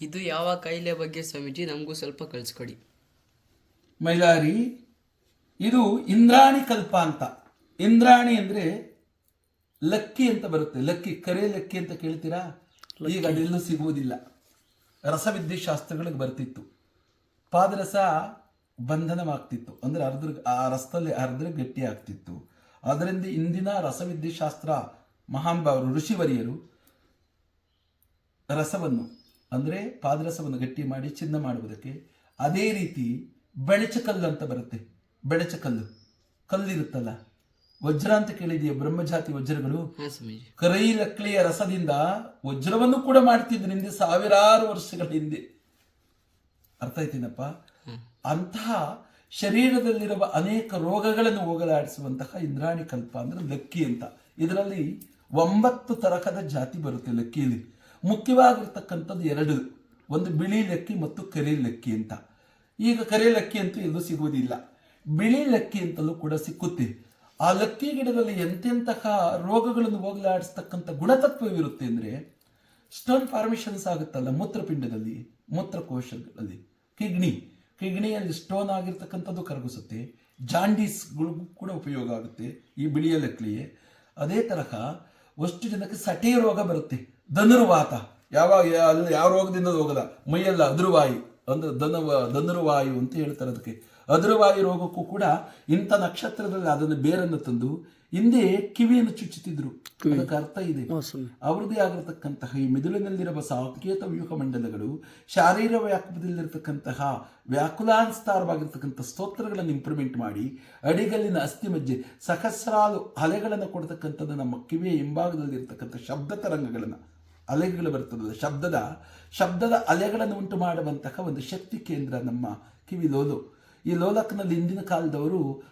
ಇದು ಯಾವ ಕಾಯಿಲೆ ಬಗ್ಗೆ ಸ್ವಾಮೀಜಿ? ನಮಗೂ ಸ್ವಲ್ಪ ಕಳಿಸ್ಕೊಡಿ. ಮೈಲಾರಿ ಇದು ಇಂದ್ರಾಣಿ ಕಲ್ಪ ಅಂತ. ಇಂದ್ರಾಣಿ ಅಂದ್ರೆ ಲಕ್ಕಿ ಅಂತ ಬರುತ್ತೆ. ಲಕ್ಕಿ ಕರೆ ಲಕ್ಕಿ ಅಂತ ಕೇಳ್ತೀರಾ? ಈಗ ಅದೆಲ್ಲೂ ಸಿಗುವುದಿಲ್ಲ. ರಸವಿದ್ಯೆ ಶಾಸ್ತ್ರಗಳಿಗೆ ಬರ್ತಿತ್ತು. ಪಾದರಸ ಬಂಧನವಾಗ್ತಿತ್ತು. ಅಂದ್ರೆ ಅರ್ಧ ಆ ರಸದಲ್ಲಿ ಅರ್ಧ ಗಟ್ಟಿ ಆಗ್ತಿತ್ತು. ಅದರಿಂದ ಇಂದಿನ ರಸವಿದ್ಯೆ ಶಾಸ್ತ್ರ ಮಹಾನುಭಾವರು ಋಷಿವರಿಯರು ರಸವನ್ನು ಅಂದರೆ ಪಾದರಸವನ್ನು ಗಟ್ಟಿ ಮಾಡಿ ಚಿನ್ನ ಮಾಡುವುದಕ್ಕೆ ಅದೇ ರೀತಿ ಬೆಳಚಕಲ್ಲು ಅಂತ ಬರುತ್ತೆ. ಬೆಳಚಕಲ್ಲು ಕಲ್ಲಿರುತ್ತಲ್ಲ. ವಜ್ರ ಅಂತ ಕೇಳಿದೆಯಾ ಬ್ರಹ್ಮಜಾತಿ ವಜ್ರಗಳು? ಹಾಂ ಸ್ವಾಮೀಜಿ. ಕರೈ ಲಕ್ಳಿಯ ರಸದಿಂದ ವಜ್ರವನ್ನು ಕೂಡ ಮಾಡ್ತಿದ್ರು ಹಿಂದೆ ಸಾವಿರಾರು ವರ್ಷಗಳ ಹಿಂದೆ. ಅರ್ಥ ಆಯ್ತೇನಪ್ಪ? ಅಂತಹ ಶರೀರದಲ್ಲಿರುವ ಅನೇಕ ರೋಗಗಳನ್ನು ಹೋಗಲಾಡಿಸುವಂತಹ ಇಂದ್ರಾಣಿ ಕಲ್ಪ ಅಂದ್ರೆ ಲಕ್ಕಿ ಅಂತ. ಇದರಲ್ಲಿ ಒಂಬತ್ತು ತರಹದ ಜಾತಿ ಬರುತ್ತೆ ಲಕ್ಕಿಯಲ್ಲಿ. ಮುಖ್ಯವಾಗಿರ್ತಕ್ಕಂಥದ್ದು ಎರಡು. ಒಂದು ಬಿಳಿ ಲಕ್ಕಿ ಮತ್ತು ಕರಿ ಲಕ್ಕಿ ಅಂತ. ಈಗ ಕರಿ ಲಕ್ಕಿ ಅಂತೂ ಎಲ್ಲೂ ಸಿಗುವುದಿಲ್ಲ. ಬಿಳಿ ಲಕ್ಕಿ ಅಂತಲೂ ಕೂಡ ಸಿಕ್ಕುತ್ತೆ. ಆ ಲಕ್ಕಿ ಗಿಡದಲ್ಲಿ ಎಂತೆಂತಹ ರೋಗಗಳನ್ನು ಹೋಗಲಾಡಿಸ್ತಕ್ಕಂಥ ಗುಣತತ್ವವಿರುತ್ತೆ ಅಂದರೆ ಸ್ಟೋನ್ ಫಾರ್ಮೇಷನ್ಸ್ ಆಗುತ್ತಲ್ಲ, ಮೂತ್ರಪಿಂಡದಲ್ಲಿ, ಮೂತ್ರಕೋಶಗಳಲ್ಲಿ. ಕಿಡ್ನಿ. ಕಿಡ್ನಿಯಲ್ಲಿ ಸ್ಟೋನ್ ಆಗಿರ್ತಕ್ಕಂಥದ್ದು ಕರಗಿಸುತ್ತೆ. ಜಾಂಡೀಸ್ಗಳಿಗೂ ಕೂಡ ಉಪಯೋಗ ಆಗುತ್ತೆ ಈ ಬಿಳಿಯ ಲಕ್ಕಿಯೇ ಅದೇ ತರಹ ಅಷ್ಟು ಜನಕ್ಕೆ ಸಟೇ ರೋಗ ಬರುತ್ತೆ. ಧನುರ್ವಾತ. ಯಾವ, ಅಲ್ಲಿ ಯಾವ ರೋಗದಿಂದ ಹೋಗಲ್ಲ. ಮೈಯೆಲ್ಲ ಅದುರುವಾಯು. ಅಂದ್ರೆ ಧನುವ, ಧನುರ್ವಾಯು ಅಂತ ಹೇಳ್ತಾರೆ ಅದಕ್ಕೆ. ಅದುರುವಾಯು ರೋಗಕ್ಕೂ ಕೂಡ ಇಂಥ ನಕ್ಷತ್ರದಲ್ಲಿ ಅದನ್ನು ಬೇರನ್ನು ತಂದು ಹಿಂದೆ ಕಿವಿಯನ್ನು ಚುಚ್ಚುತ್ತಿದ್ರು. ಅದಕ್ಕೆ ಅರ್ಥ ಇದೆ. ಅವರದೇ ಆಗಿರತಕ್ಕಂತಹ ಈ ಮಿದುಳಿನಲ್ಲಿರುವ ಸಾಂಕೇತ ವ್ಯೂಹ ಮಂಡಲಗಳು ಶಾರೀರ ವ್ಯಾಕುಪದಲ್ಲಿರತಕ್ಕಂತಹ ವ್ಯಾಕುಲಾನ್ಸ್ತಾರವಾಗಿರ್ತಕ್ಕಂಥ ಸ್ತೋತ್ರಗಳನ್ನು ಇಂಪ್ರೂವ್ಮೆಂಟ್ ಮಾಡಿ ಅಡಿಗಲ್ಲಿನ ಅಸ್ಥಿಮಜ್ಜೆ ಸಹಸ್ರಾಲು ಅಲೆಗಳನ್ನು ಕೊಡತಕ್ಕಂಥದ್ದು ನಮ್ಮ ಕಿವಿಯ ಹಿಂಭಾಗದಲ್ಲಿ ಇರತಕ್ಕಂಥ ಶಬ್ದ ತರಂಗಗಳನ್ನು ಅಲೆಗಳು ಬರ್ತದಲ್ಲ ಶಬ್ದದ ಶಬ್ದದ ಅಲೆಗಳನ್ನು ಉಂಟು ಮಾಡುವಂತಹ ಒಂದು ಶಕ್ತಿ ಕೇಂದ್ರ ನಮ್ಮ ಕಿವಿ ಲೋಲು. ಈ ಲೋಲಕ್ನಲ್ಲಿ ಹಿಂದಿನ ಕಾಲದವರು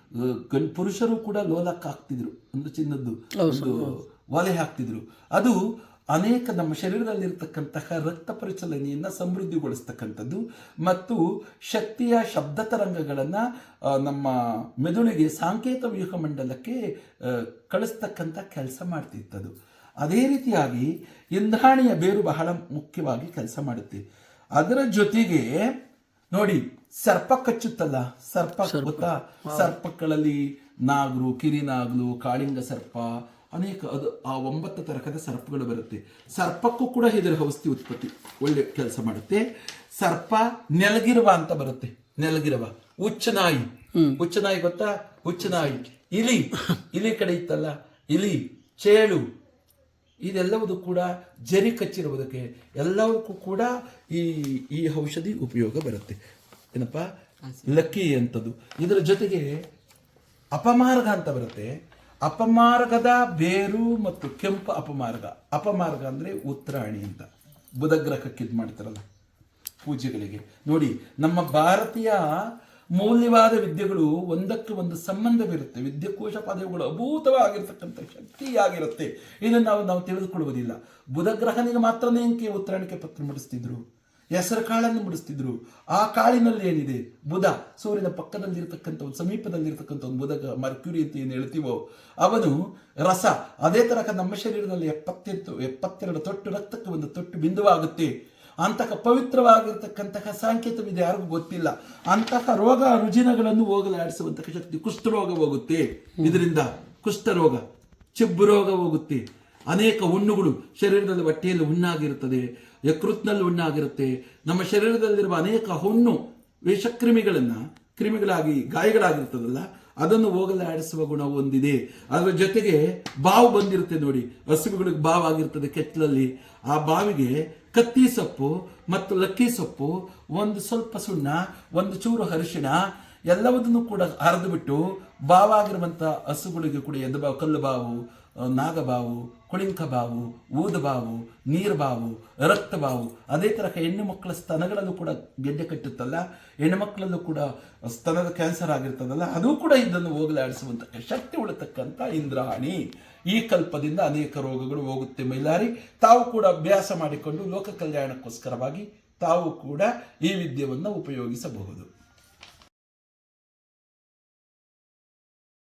ಗಂಡ್ ಪುರುಷರು ಕೂಡ ಲೋಲಕ್ ಹಾಕ್ತಿದ್ರು. ಒಂದು ಚಿನ್ನದ್ದು ಒಂದು ಒಲೆ ಹಾಕ್ತಿದ್ರು. ಅದು ಅನೇಕ ನಮ್ಮ ಶರೀರದಲ್ಲಿರ್ತಕ್ಕಂತಹ ರಕ್ತ ಪರಿಚಲನೆಯನ್ನ ಸಮೃದ್ಧಿಗೊಳಿಸ್ತಕ್ಕಂಥದ್ದು ಮತ್ತು ಶಕ್ತಿಯ ಶಬ್ದ ತರಂಗಗಳನ್ನು ನಮ್ಮ ಮೆದುಳಿಗೆ ಸಾಂಕೇತ ವ್ಯೂಹ ಮಂಡಲಕ್ಕೆ ಕಳಿಸ್ತಕ್ಕಂಥ ಕೆಲಸ ಮಾಡ್ತಿತ್ತದು. ಅದೇ ರೀತಿಯಾಗಿ ಇಂದ್ರಾಣಿಯ ಬೇರು ಬಹಳ ಮುಖ್ಯವಾಗಿ ಕೆಲಸ ಮಾಡುತ್ತೆ. ಅದರ ಜೊತೆಗೆ ನೋಡಿ ಸರ್ಪ ಕಚ್ಚುತ್ತಲ್ಲ? ಸರ್ಪ ಗೊತ್ತಾ? ಸರ್ಪಗಳಲ್ಲಿ ನಾಗರು ಕಿರಿನಾಗ್ಲು ಕಾಳಿಂಗ ಸರ್ಪ ಅನೇಕ ಅದು ಆ ಒಂಬತ್ತು ತರಹದ ಸರ್ಪಗಳು ಬರುತ್ತೆ. ಸರ್ಪಕ್ಕೂ ಕೂಡ ಇದರ ಔಷಧಿ ಉತ್ಪತ್ತಿ ಒಳ್ಳೆ ಕೆಲಸ ಮಾಡುತ್ತೆ. ಸರ್ಪ ನೆಲಗಿರುವ ಅಂತ ಬರುತ್ತೆ. ನೆಲಗಿರುವ. ಹುಚ್ಚನಾಯಿ ಹುಚ್ಚನಾಯಿ ಗೊತ್ತಾ? ಹುಚ್ಚನಾಯಿ ಇಲಿ. ಇಲಿ ಕಡೆ ಇತ್ತಲ್ಲ? ಇಲಿ ಚೇಳು. ಇದೆಲ್ಲವುದು ಕೂಡ ಜರಿ ಕಚ್ಚಿರುವುದಕ್ಕೆ ಎಲ್ಲವಕ್ಕೂ ಕೂಡ ಈ ಈ ಔಷಧಿ ಉಪಯೋಗ ಬರುತ್ತೆ. ಏನಪ್ಪ? ಲಕ್ಕಿ ಅಂತದ್ದು ಇದರ ಜೊತೆಗೆ ಅಪಮಾರ್ಗ ಅಂತ ಬರುತ್ತೆ. ಅಪಮಾರ್ಗದ ಬೇರು ಮತ್ತು ಕೆಂಪು ಅಪಮಾರ್ಗ. ಅಪಮಾರ್ಗ ಅಂದ್ರೆ ಉತ್ತರಾಣಿ ಅಂತ. ಬುಧಗ್ರಹಕ್ಕೆ ಇದು ಮಾಡ್ತಾರಲ್ಲ ಪೂಜೆಗಳಿಗೆ ನೋಡಿ ನಮ್ಮ ಭಾರತೀಯ ಮೌಲ್ಯವಾದ ವಿದ್ಯೆಗಳು ಒಂದಕ್ಕೆ ಒಂದು ಸಂಬಂಧವಿರುತ್ತೆ ವಿದ್ಯಕೋಶ ಪದವಿಗಳು ಅಭೂತವಾಗಿರ್ತಕ್ಕಂಥ ಶಕ್ತಿಯಾಗಿರುತ್ತೆ. ಇದನ್ನು ನಾವು ನಾವು ತಿಳಿದುಕೊಳ್ಳುವುದಿಲ್ಲ. ಬುಧಗ್ರಹನಿಗೆ ಮಾತ್ರ ನೇಂಕೆ ಉತ್ತರಾಣಿಕೆ ಪತ್ರ ಮುಡಿಸ್ತಿದ್ರು. ಹೆಸರು ಕಾಳನ್ನು ಮುಡಿಸ್ತಿದ್ರು. ಆ ಕಾಳಿನಲ್ಲಿ ಏನಿದೆ? ಬುಧ. ಸೂರ್ಯನ ಪಕ್ಕದಲ್ಲಿರ್ತಕ್ಕಂಥ ಒಂದು, ಸಮೀಪದಲ್ಲಿರ್ತಕ್ಕಂಥ ಒಂದು ಬುಧ ಮರ್ಕ್ಯೂರಿ ಅಂತ ಏನು ಹೇಳ್ತೀವೋ, ಅವನು ರಸ. ಅದೇ ತರಹ ನಮ್ಮ ಶರೀರದಲ್ಲಿ ಎಪ್ಪತ್ತೆಂಟು, ಎಪ್ಪತ್ತೆರಡು ತೊಟ್ಟು, ರಕ್ತಕ್ಕೆ ಒಂದು ತೊಟ್ಟು ಬಿಂದುವಾಗುತ್ತೆ. ಅಂತಹ ಪವಿತ್ರವಾಗಿರ್ತಕ್ಕಂತಹ ಸಾಂಕೇತವಿದೆ, ಯಾರಿಗೂ ಗೊತ್ತಿಲ್ಲ. ಅಂತಹ ರೋಗ ರುಜಿನಗಳನ್ನು ಹೋಗಲಾಡಿಸುವಂತಹ ಶಕ್ತಿ ಕುಷ್ಠರೋಗ ಹೋಗುತ್ತೆ. ಇದರಿಂದ ಕುಷ್ಠರೋಗ, ಚಿಬ್ಬು ರೋಗ ಹೋಗುತ್ತೆ. ಅನೇಕ ಹುಣ್ಣುಗಳು ಶರೀರದಲ್ಲಿ ಬಟ್ಟೆಯಲ್ಲಿ ಹುಣ್ಣಾಗಿರುತ್ತದೆ, ಯಕೃತ್ನಲ್ಲಿ ಹುಣ್ಣಾಗಿರುತ್ತೆ. ನಮ್ಮ ಶರೀರದಲ್ಲಿರುವ ಅನೇಕ ಹುಣ್ಣು ವಿಷಕ್ರಿಮಿಗಳನ್ನ, ಕ್ರಿಮಿಗಳಾಗಿ ಗಾಯಗಳಾಗಿರ್ತದಲ್ಲ ಅದನ್ನು ಹೋಗಲಾಡಿಸುವ ಗುಣ ಹೊಂದಿದೆ ಅದರ ಜೊತೆಗೆ ಬಾವು ಬಂದಿರುತ್ತೆ ನೋಡಿ. ಹಸುಗಳಿಗೆ ಬಾವು ಆಗಿರ್ತದೆ ಕೆತ್ತಲಲ್ಲಿ. ಆ ಬಾವಿಗೆ ಕತ್ತಿ ಸೊಪ್ಪು ಮತ್ತು ಲಕ್ಕಿ ಸೊಪ್ಪು, ಒಂದು ಸ್ವಲ್ಪ ಸುಣ್ಣ, ಒಂದು ಚೂರು ಅರಿಶಿಣ ಎಲ್ಲವುದನ್ನು ಕೂಡ ಹರಿದುಬಿಟ್ಟು ಬಾವಾಗಿರುವಂಥ ಹಸುಗಳಿಗೆ ಕೂಡ ಎದ್ದು ಬಾವು, ಕಲ್ಲು ಬಾವು ನಾಗಬಾವು ಕುಳಿಂಕ ಬಾವು ಊದ ಬಾವು ನೀರು ಬಾವು ರಕ್ತ ಬಾವು ಅದೇ ತರಹ ಹೆಣ್ಣು ಮಕ್ಕಳ ಸ್ತನಗಳಲ್ಲೂ ಕೂಡ ಗೆಡ್ಡೆ ಕಟ್ಟುತ್ತಲ್ಲ ಹೆಣ್ಣು ಮಕ್ಕಳಲ್ಲೂ ಕೂಡ ಸ್ತನದ ಕ್ಯಾನ್ಸರ್ ಆಗಿರ್ತದಲ್ಲ, ಅದು ಕೂಡ ಇದನ್ನು ಹೋಗಲಾಡಿಸುವಂತ ಶಕ್ತಿ ಉಳತಕ್ಕಂಥ ಇಂದ್ರಾಣಿ. ಈ ಕಲ್ಪದಿಂದ ಅನೇಕ ರೋಗಗಳು ಹೋಗುತ್ತೆ ಮೈಲಾರಿ. ತಾವು ಕೂಡ ಅಭ್ಯಾಸ ಮಾಡಿಕೊಂಡು ಲೋಕ ಕಲ್ಯಾಣಕ್ಕೋಸ್ಕರವಾಗಿ ತಾವು ಕೂಡ ಈ ವಿದ್ಯೆಯನ್ನು ಉಪಯೋಗಿಸಬಹುದು.